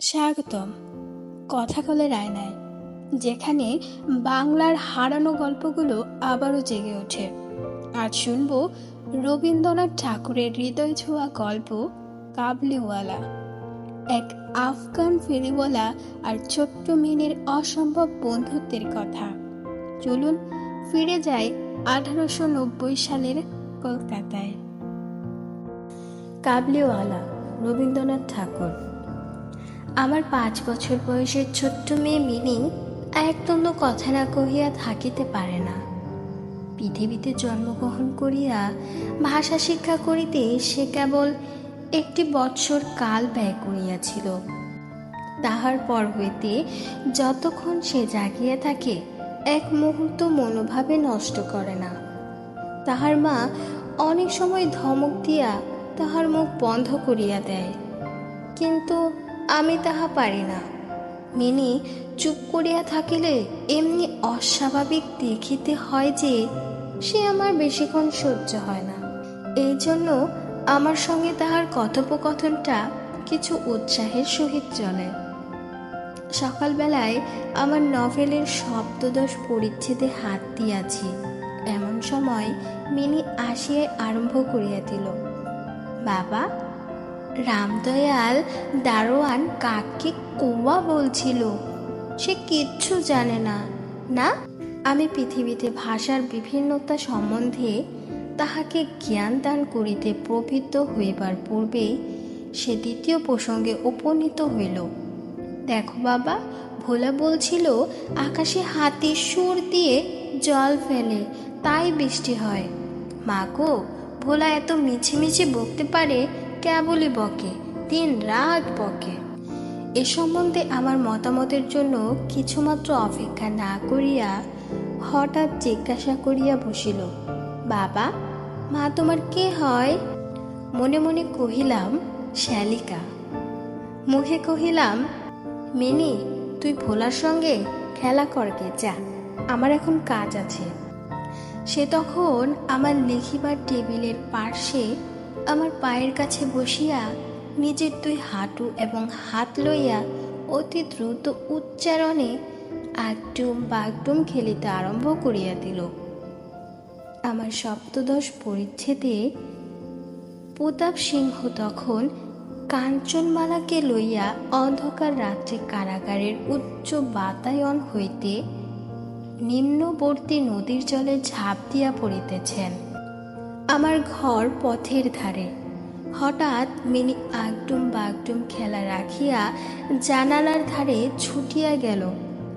স্বাগতম। কথা কলের আয়নায় যেখানে বাংলার হারানো গল্পগুলো আবারও জেগে ওঠে। আজ শুনব রবীন্দ্রনাথ ঠাকুরের হৃদয় ছোঁয়া গল্প কাবলিওয়ালা। এক আফগান ফেরিওয়ালা আর ছোট্ট মিনের অসম্ভব বন্ধুত্বের কথা। চলুন ফিরে যাই আঠারোশো নব্বই সালের কলকাতায়। কাবলিওয়ালা, রবীন্দ্রনাথ ঠাকুর। আমার পাঁচ বছর বয়সের ছোট্ট মেয়ে মিনি একদম কথা না কহিয়া থাকিতে পারে না। পৃথিবীতে জন্মগ্রহণ করিয়া ভাষা শিক্ষা করিতে সে কেবল একটি বৎসর কাল ব্যয় করিয়াছিল। তাহার পর হইতে যতক্ষণ সে জাগিয়া থাকে, এক মুহূর্ত মনোভাবে নষ্ট করে না। তাহার মা অনেক সময় ধমক দিয়া তাহার মুখ বন্ধ করিয়া দেয়। কিন্তু আমি তাহা পারি না। মিনি চুপ করিয়া থাকিলে এমনি অস্বাভাবিক দেখিতে হয় যে সে আমার বেশিক্ষণ সহ্য হয় না। এই জন্য আমার সঙ্গে তাহার কথোপকথনটা কিছু উৎসাহের সহিত চলে। সকালবেলায় আমার নভেলের শব্দদোষ পরিচ্ছেদে হাত দিয়াছি। এমন সময় মিনি আসিয়াই আরম্ভ করিয়া দিল, বাবা রামদয়াল দারোয়ান কাককে কোয়া বলছিল। সে কিচ্ছু জানে না। না, আমি পৃথিবীতে ভাষার বিভিন্নতা সম্বন্ধে তাহাকে জ্ঞান দান করিতে প্রবৃত্ত হইবার পূর্বেই সে দ্বিতীয় প্রসঙ্গে উপনীত হইল। দেখো বাবা, ভোলা বলছিল, আকাশে হাতি সুর দিয়ে জল ফেলে, তাই বৃষ্টি হয়। মা গো, ভোলা এত মিছে মিছিমিছি বকতে পারে কেবলই বকে, দিন রাত বকে। এ সম্বন্ধে আমার মতামতের জন্য কিছুমাত্র অপেক্ষা না করিয়া হঠাৎ জিজ্ঞাসা করিয়া বসিল, বাবা, মা তোমার কে হয়? মনে মনে কহিলাম, শ্যালিকা। মুখে কহিলাম, মিনি, তুই ভোলার সঙ্গে খেলা করকে যা, আমার এখন কাজ আছে। সে তখন আমার লিখিবার টেবিলের পার্শ্বে আমার পায়ের কাছে বসিয়া নিজের দুই হাঁটু এবং হাত লইয়া অতি দ্রুত উচ্চারণে একটুম বাগডুম খেলিতে আরম্ভ করিয়া দিল। আমার সপ্তদশ পরিচ্ছেদে প্রতাপ সিংহ তখন কাঞ্চনমালাকে লইয়া অন্ধকার রাত্রে কারাগারের উচ্চ বাতায়ন হইতে নিম্নবর্তী নদীর জলে ঝাঁপ দিয়া পড়িতেছেন। আমার ঘর পথের ধারে। হঠাৎ মিনি আগডুম বাগডুম খেলা রাখিয়া জানালার ধারে ছুটিয়া গেল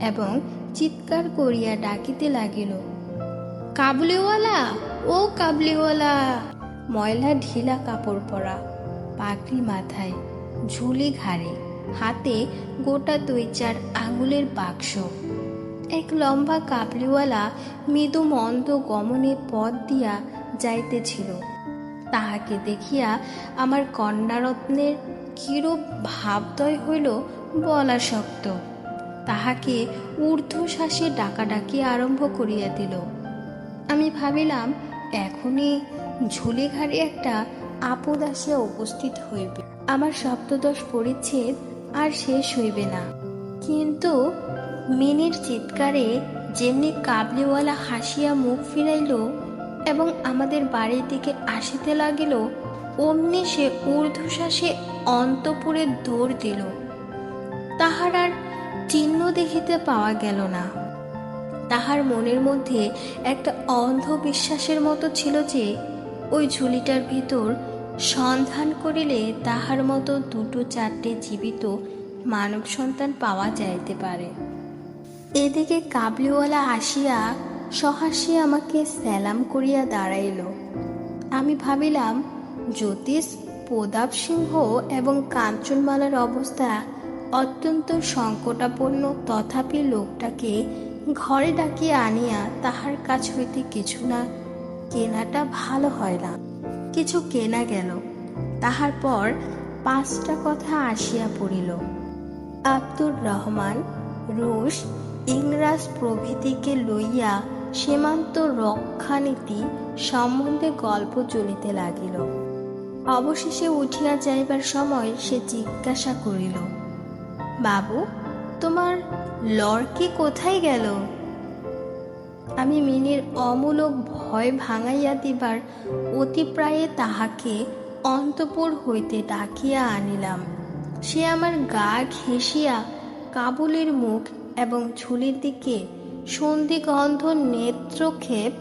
এবং চিৎকার করিয়া ডাকিতে লাগিল, কাবলিওয়ালা, ও কাবলিওয়ালা! ময়লা ঢিলা কাপড় পরা পাগড়ি মাথায় ঝুলি ঘাড়ে, হাতে গোটা দুই চার আঙুলের বাক্স। এক লম্বা কাবলিওয়ালা মৃদু মন্দ গমনে পথ দিয়া যাইতেছিল। তাহাকে দেখিয়া আমার কন্যারত্নের কিরূপ ভাবদয় হইল বলা শক্ত। তাহাকে ঊর্ধ্বশ্বাসে ডাকাডাকি আরম্ভ করিয়া দিল। আমি ভাবিলাম, এখনই ঝুলি ঘাড়ে একটা আপদ আসিয়া উপস্থিত হইবে। আমার সপ্তদশ পরিচ্ছেদ আর শেষ হইবে না। কিন্তু মিনির চিৎকারে যেমনি কাবলিওয়ালা হাসিয়া মুখ ফিরাইল এবং আমাদের বাড়ির দিকে আসিতে লাগিল, অমনি সে ঊর্ধ্বশ্বাসে অন্তপুরে দৌড় দিল। তাহার আর চিহ্ন দেখিতে পাওয়া গেল না। তাহার মনের মধ্যে একটা অন্ধবিশ্বাসের মতো ছিল যে, ওই ঝুলিটার ভিতর সন্ধান করিলে তাহার মতো দুটো চারটে জীবিত মানব সন্তান পাওয়া যাইতে পারে। এদিকে কাবলিওয়ালা আসিয়া সহাসি আমাকে স্যালাম করিয়া দাঁড়াইল। আমি ভাবিলাম, জ্যোতিষ, প্রতাপ সিংহ এবং কাঞ্চনমালার অবস্থা অত্যন্ত সংকটাপন্ন। তথাপি লোকটাকে ঘরে ডাকিয়া আনিয়া তাহার কাছ হইতে কিছু না কেনাটা ভালো হয় না। কিছু কেনা গেল। তাহার পর পাঁচটা কথা আসিয়া পড়িল। আব্দুর রহমান, রুশ, ইংরাজ প্রভৃতিকে লইয়া সীমান্ত রক্ষানীতি সম্বন্ধে গল্প চলিতে লাগিল। অবশেষে উঠিয়া যাইবার সময় সে জিজ্ঞাসা করিল, বাবু, তোমার লড়কি কোথায় গেল? আমি মিনির অমূলক ভয় ভাঙাইয়া দিবার অতিপ্রায়ে তাহাকে অন্তপুর হইতে ডাকিয়া আনিলাম। সে আমার গা ঘেঁষিয়া কাবুলের মুখ এবং ঝুলির দিকে সন্ধিগন্ধ নেত্রক্ষেপ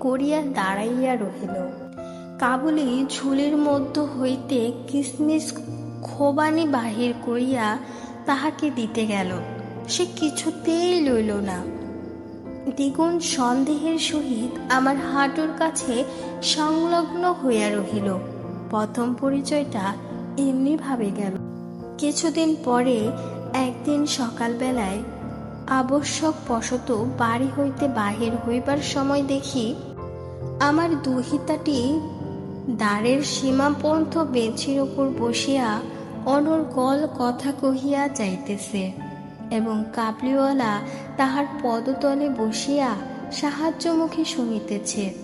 করিয়া দাঁড়াইয়া রহিল। কাবুলি ঝুলির মধ্য হইতে কিসমিস খোবানি বাহির করিয়া তাহাকে দিতে গেল। সে কিছুতেই লইল না। দ্বিগুণ সন্দেহের সহিত আমার হাঁটুর কাছে সংলগ্ন হইয়া রহিল। প্রথম পরিচয়টা এমনিভাবে গেল। কিছুদিন পরে একদিন সকালবেলায় আবশ্যক বশত বাড়ি হইতে বাহির হইবার সময় দেখি আমার দুহিতাটি দ্বারের সীমাপন্থ বেঞ্চির ওপর বসিয়া অনর্গল কথা কহিয়া যাইতেছে এবং কাবলিওয়ালা তাহার পদতলে বসিয়া সাহায্যমুখী শুনিতেছে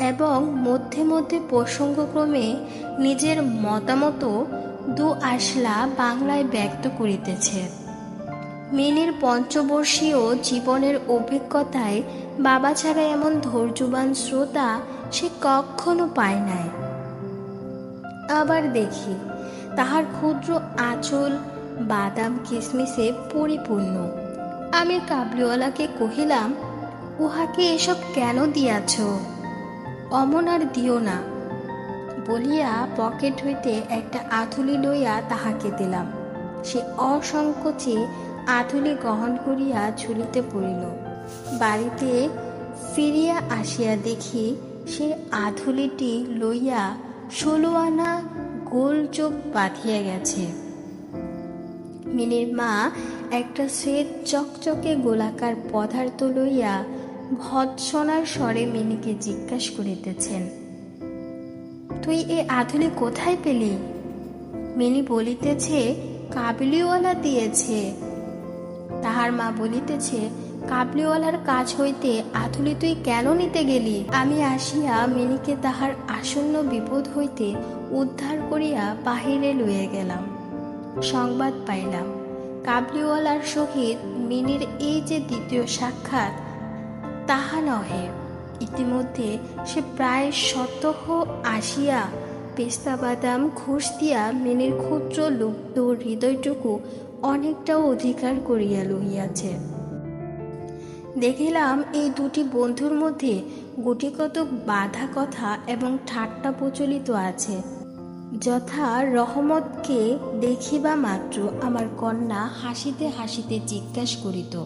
এবং মধ্যে মধ্যে প্রসঙ্গক্রমে নিজের মতামত দু আসলা বাংলায় ব্যক্ত করিতেছে। মিনির পঞ্চবর্ষীয় জীবনের অভিজ্ঞতায় বাবা ছাড়া এমন ধৈর্যবান শ্রোতা সে কখনো পায় নাই। আবার দেখি, তাহার ক্ষুদ্র আঁচল বাদাম কিশমিশে পরিপূর্ণ। আমি কাবলিওয়ালাকে কহিলাম, উহাকে এসব কেন দিয়াছ? অমন আর দিও না। বলিয়া পকেট হইতে একটা আথুলি লইয়া তাহাকে দিলাম। সে অসংকোচে আথুলি গ্রহণ করিয়া ঝুলিতে পড়িল। বাড়িতে ফিরিয়া আসিয়া দেখি সে আধুলিটি লইয়া ষোলো আনা গোল চোখ বাঁধিয়া গেছে। মিনির মা একটা শ্বেত চকচকে গোলাকার পদার্থ লইয়া ভৎসনার স্বরে মিনিকে জিজ্ঞাসা করিতেছেন, তুই এ আধুলি কোথায় পেলি? মিনি বলিতেছে, কাবলিওয়ালা দিয়েছে। তাহার মা বলিতেছে, কাবলিওয়ালার কাজ হইতে আধুলি তুই কেন নিতে গেলি? আমি আসিয়া মিনিকে তাহার আসন্ন বিপদ হইতে উদ্ধার করিয়া বাহিরে লইয়া গেলাম। সংবাদ পাইলাম। কাবলিওয়ালার সহিত মিনির এই যে দ্বিতীয় সাক্ষাৎ, তাহা নহে। ইতিমধ্যে সে প্রায় শতহ আসিয়া পেস্তা বাদাম ঘুষ দিয়া মিনির ক্ষুদ্র লুপ্ত হৃদয়টুকু অনেকটাও অধিকার করিয়া লইয়াছে। দেখিলাম এই দুটি বন্ধুর মধ্যে গুটিকত বাধা কথা এবং ঠাট্টা প্রচলিত আছে। যথা রহমতকে দেখিবা মাত্র আমার কন্যা হাসিতে হাসিতে জিজ্ঞাসা করিত,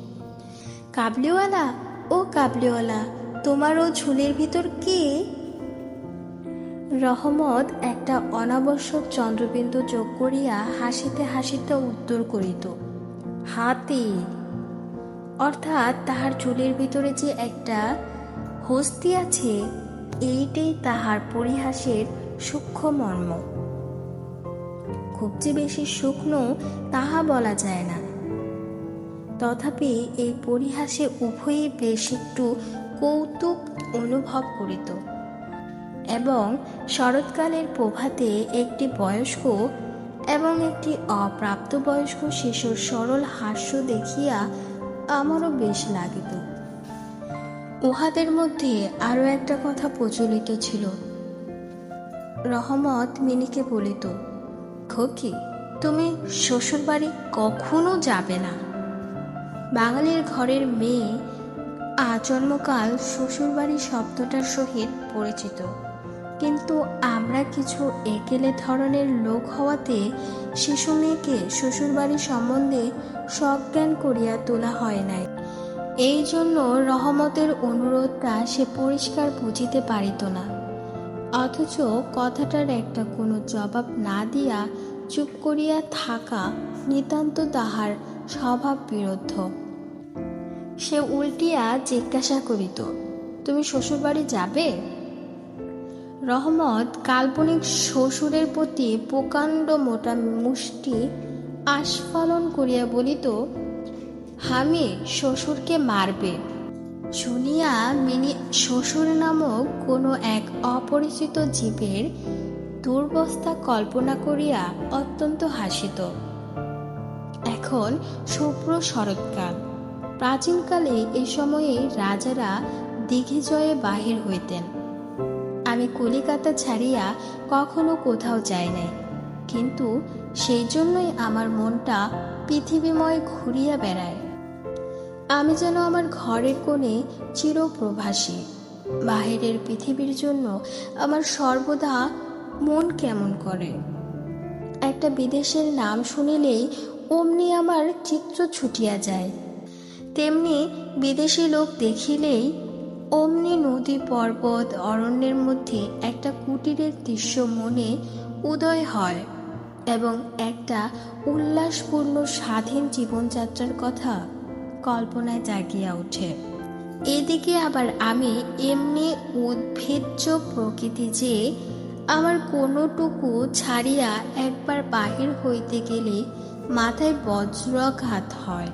কাবলিওয়ালা, ও কাবলিওয়ালা তোমারও ঝুলের ভিতর কে? রহমত একটা অনাবশ্যক চন্দ্রবিন্দু যোগ করিয়া হাসিতে হাসিতে উত্তর করিত, হাতি। অর্থাৎ তাহার চুলের ভিতরে যে একটা হস্তি আছে, এইটাই তাহার পরিহাসের সূক্ষ্ম মর্ম। খুব যে বেশি শুকনো তাহা বলা যায় না। তথাপি এই পরিহাসে উভয়ই বেশ একটু কৌতুক অনুভব করিত। এবং শরৎকালের প্রভাতে একটি বয়স্ক এবং একটি অপ্রাপ্তবয়স্ক শিশুর সরল হাস্য দেখিয়া আমারও বেশ লাগিত। উহাদের মধ্যে আরও একটা কথা প্রচলিত ছিল। রহমত মিনিকে বলিত, খকি, তুমি শ্বশুরবাড়ি কখনো যাবে না। বাঙালির ঘরের মেয়ে আজন্মকাল শ্বশুরবাড়ি শব্দটার সহিত পরিচিত। কিন্তু আমরা কিছু একেলে ধরনের লোক হওয়াতে শিশু মেয়েকে শ্বশুরবাড়ি সম্বন্ধে সজ্ঞান করিয়া তোলা হয় নাই। এই জন্য রহমতের অনুরোধটা সে পরিষ্কার বুঝিতে পারিত না। অথচ কথাটার একটা কোনো জবাব না দিয়া চুপ করিয়া থাকা নিতান্ত তাহার স্বভাব বিরুদ্ধ সে উল্টিয়া জিজ্ঞাসা করিত, তুমি শ্বশুরবাড়ি যাবে? রহমত কাল্পনিক শ্বশুরের প্রতি প্রকাণ্ড মোটা মুষ্টি আস্ফালন করিয়া বলিত, হামি শ্বশুরকে মারবে। শুনিয়া মিনি শ্বশুর নামক কোনো এক অপরিচিত জীবের দুর্বস্থা কল্পনা করিয়া অত্যন্ত হাসিত। এখন শুভ্র শরৎকাল। প্রাচীনকালে এই সময়ে রাজারা দিঘি জয়ে বাহির হইতেন। আমি কলিকাতা ছাড়িয়া কখনো কোথাও যাই নাই। কিন্তু সেই জন্যই আমার মনটা পৃথিবীময় ঘুরিয়া বেড়ায়। আমি যেন আমার ঘরের কোণে চিরপ্রভাসী। বাহিরের পৃথিবীর জন্য আমার সর্বদা মন কেমন করে? একটা বিদেশের নাম শুনিলেই অমনি আমার চিত্র ছুটিয়া যায়। তেমনি বিদেশি লোক দেখিলেই অমনি নদী, পর্বত, অরণ্যের মধ্যে একটা কুটিরের দৃশ্য মনে উদয় হয় এবং একটা উল্লাসপূর্ণ স্বাধীন জীবনযাত্রার কথা কল্পনায় জাগিয়া ওঠে। এদিকে আবার আমি এমনি উদ্ভিজ্জ প্রকৃতি যে আমার কোনোটুকু ছাড়িয়া একবার বাহির হইতে গেলে মাথায় বজ্রাঘাত হয়।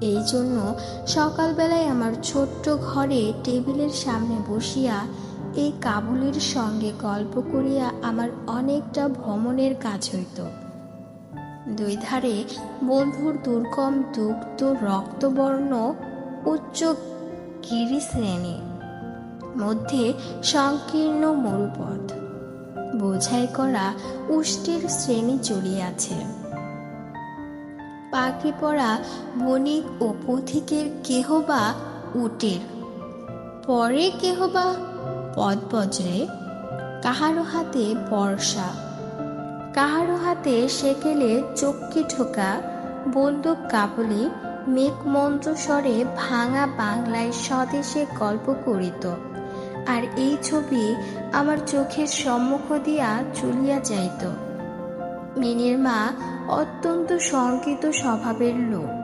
এই জন্য সকালবেলায় আমার ছোট্ট ঘরে টেবিলের সামনে বসিয়া এই কাবুলের সঙ্গে গল্প করিয়া আমার অনেকটা ভ্রমণের কাজ হইত। দুই ধারে বন্ধুর দুর্গম, দুগ্ধ, রক্তবর্ণ, উচ্চ গিরিশ্রেণী মধ্যে সংকীর্ণ মরুপথ। বোঝাই করা উষ্টির শ্রেণি চলিয়াছে। পাখি পড়া বণিক ও পথিকের কেহ বা উটের? পরে কেহ বা পদবজ্রে কাহারো হাতে বর্ষা? কাহারো হাতে সেকেলে চক্কি ঠোকা বন্দুক কাবলি মেঘমন্ত্র স্বরে ভাঙা বাংলায় স্বদেশে গল্প করিত। আর এই ছবি আমার চোখের সম্মুখ দিয়া চলিয়া যাইত। মিনির মা অত্যন্ত শঙ্কিত স্বভাবের লোক।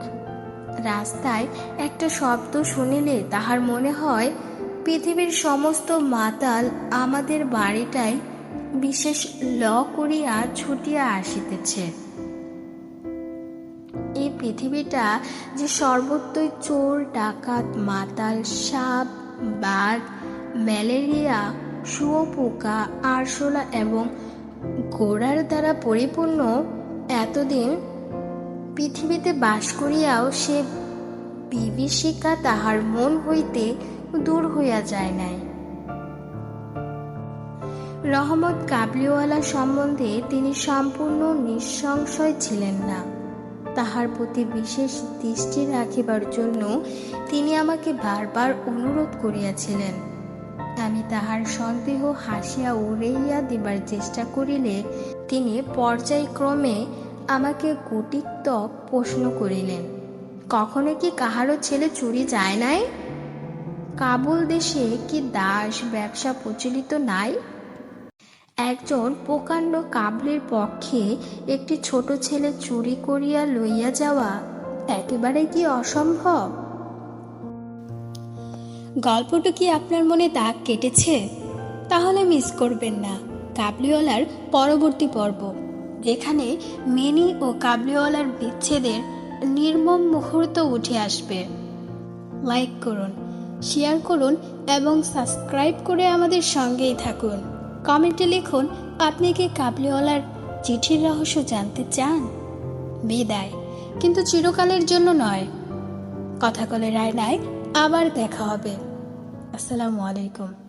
রাস্তায় একটা শব্দ শুনিলে তাহার মনে হয়, পৃথিবীর সমস্ত মাতাল আমাদের বাড়িটায় বিশেষ ল করিয়া ছুটিয়া আসিতেছে। এই পৃথিবীটা যে সর্বত্রই চোর, ডাকাত, মাতাল, সাপ, বাঘ, ম্যালেরিয়া, শুয়োপোকা, আরশোলা এবং গোড়ার দ্বারা পরিপূর্ণ, এতদিন পৃথিবীতে বাস করিয়াও সে বিভীষিকা তাহার মন হইতে দূর হইয়া যায় নাই। রহমত কাবলিওয়ালা সম্বন্ধে তিনি সম্পূর্ণ নিঃসংশয় ছিলেন না। তাহার প্রতি বিশেষ দৃষ্টি রাখিবার জন্য তিনি আমাকে বারবার অনুরোধ করিয়াছিলেন। আমি তাহার সন্দেহ হাসিয়া উড়াইয়া দিবার চেষ্টা করিলে তিনি পর্যায়ক্রমে আমাকে গুটিক্ত প্রশ্ন করিলেন, কখনো কি কাহারও ছেলে চুরি যায় নাই? কাবুল দেশে কি দাস ব্যবসা প্রচলিত নাই? একজন প্রকাণ্ড কাবলির পক্ষে একটি ছোট ছেলে চুরি করিয়া লইয়া যাওয়া একেবারে কি অসম্ভব? গল্পটা কি আপনার মনে দাগ কেটেছে? তাহলে মিস করবেন না। কাবলিওয়ালার পরবর্তী পর্ব, যেখানে মিনি ও কাবলিওয়ালার বিচ্ছেদের নির্মম মুহূর্ত উঠে আসবে। লাইক করুন, শেয়ার করুন এবং সাবস্ক্রাইব করে আমাদের সঙ্গেই থাকুন। কমেন্টে লিখুন, আপনি কি কাবলিওয়ালার চিঠির রহস্য জানতে চান? বিদায়। কিন্তু চিরকালের জন্য নয়। কথা কলে রায় নাই আবার দেখা হবে। আসসালামু আলাইকুম।